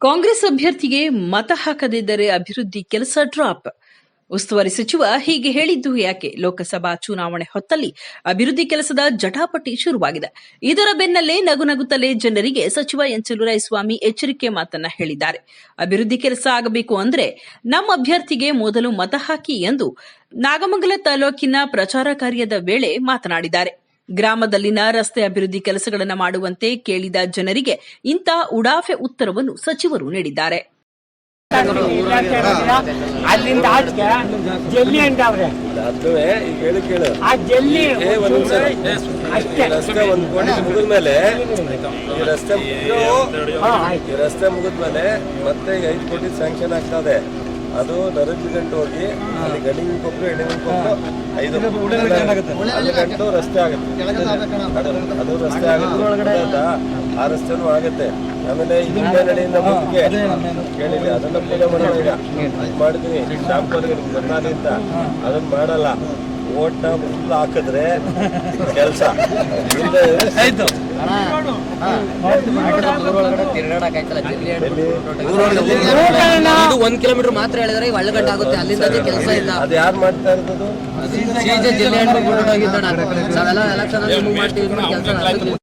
ಕಾಂಗ್ರೆಸ್ ಅಭ್ಯರ್ಥಿಗೆ ಮತ ಹಾಕದಿದ್ದರೆ ಅಭಿವೃದ್ಧಿ ಕೆಲಸ ಡ್ರಾಪ್. ಉಸ್ತುವಾರಿ ಸಚಿವ ಹೀಗೆ ಹೇಳಿದ್ದು ಯಾಕೆ? ಲೋಕಸಭಾ ಚುನಾವಣೆ ಹೊತ್ತಲ್ಲಿ ಅಭಿವೃದ್ಧಿ ಕೆಲಸದ ಜಟಾಪಟಿ ಶುರುವಾಗಿದೆ. ಇದರ ಬೆನ್ನಲ್ಲೇ ನಗು ನಗುತ್ತಲೇ ಜನರಿಗೆ ಸಚಿವ ಎನ್ ಸ್ವಾಮಿ ಎಚ್ಚರಿಕೆ ಮಾತನ್ನ ಹೇಳಿದ್ದಾರೆ. ಅಭಿವೃದ್ಧಿ ಕೆಲಸ ಆಗಬೇಕು ಅಂದ್ರೆ ನಮ್ಮ ಅಭ್ಯರ್ಥಿಗೆ ಮೊದಲು ಮತ ಹಾಕಿ ಎಂದು ನಾಗಮಂಗಲ ತಾಲೂಕಿನ ಪ್ರಚಾರ ಕಾರ್ಯದ ವೇಳೆ ಮಾತನಾಡಿದ್ದಾರೆ. ಗ್ರಾಮದಲ್ಲಿನ ರಸ್ತೆ ಅಭಿವೃದ್ಧಿ ಕೆಲಸಗಳನ್ನು ಮಾಡುವಂತೆ ಕೇಳಿದ ಜನರಿಗೆ ಇಂಥ ಉಡಾಫೆ ಉತ್ತರವನ್ನು ಸಚಿವರು ನೀಡಿದ್ದಾರೆ. ಅಲ್ಲಿಂದ ಆಚೆ ಜಲ್ಲಿ ಕೇಳು ಆ ಜಲ್ಲಿ ಅಷ್ಟೇ. ರಸ್ತೆ ಒಂದ್ ಕೋಟಿ ಮುಗಿದ ಮೇಲೆ ಈ ರಸ್ತೆ ಹಾ, ರಸ್ತೆ ಮುಗಿದ ಮೇಲೆ ಮತ್ತೆ ಐದು ಕೋಟಿ ಸ್ಯಾಂಕ್ಷನ್ ಆಗ್ತದೆ ಅದು ನರಜಿ ಗಂಟು ಹೋಗಿ ಅಲ್ಲಿ ಗಡಿಂಗ್ ಕೊಟ್ಟು ಎಡಂಗ್ ಕೊಟ್ಟು ಐದು. ಅಲ್ಲಿ ಗಂಟು ರಸ್ತೆ ಆಗುತ್ತೆ. ಅದು ರಸ್ತೆ ಆಗುತ್ತೆ? ಆ ರಸ್ತೆನೂ ಆಗುತ್ತೆ. ಆಮೇಲೆ ಹಿಂದೆ ನಡೆಯಿಂದ ಮುಂದಕ್ಕೆ ಕೇಳಿಲ್ಲ ಅದನ್ನ ಪೂಜೆ ಮಾಡೋಣ ಈಗ. ಮಾಡಿದ್ವಿ ಮಾಡಿದೀನಿ. ಶಾಂಪರ್ಗೆ ನಿಮ್ಗೆ ಅಂತ ಅದನ್ನ ಮಾಡಲ್ಲ. ಓಟ್ನ ಫುಲ್ ಹಾಕಿದ್ರೆ ಕೆಲಸ. ಇದು ಒಂದ್ ಕಿಲೋಮೀಟರ್ ಮಾತ್ರ ಹೇಳಿದ್ರೆ ಈಗ ಒಳ್ಳಗಡ್ಡೆ ಆಗುತ್ತೆ ಅಲ್ಲಿಂದ ಕೆಲಸ ಇಲ್ಲ. ಅದು ಯಾರು ಮಾಡ್ತಾ ಇರೋದು? ಸಿಜೆ ಜಿಲ್ಲೆ ಹಣ್ಣು ಎಲೆಕ್ಷನ್ ಮಾಡ್ತೀವಿ ಕೆಲಸ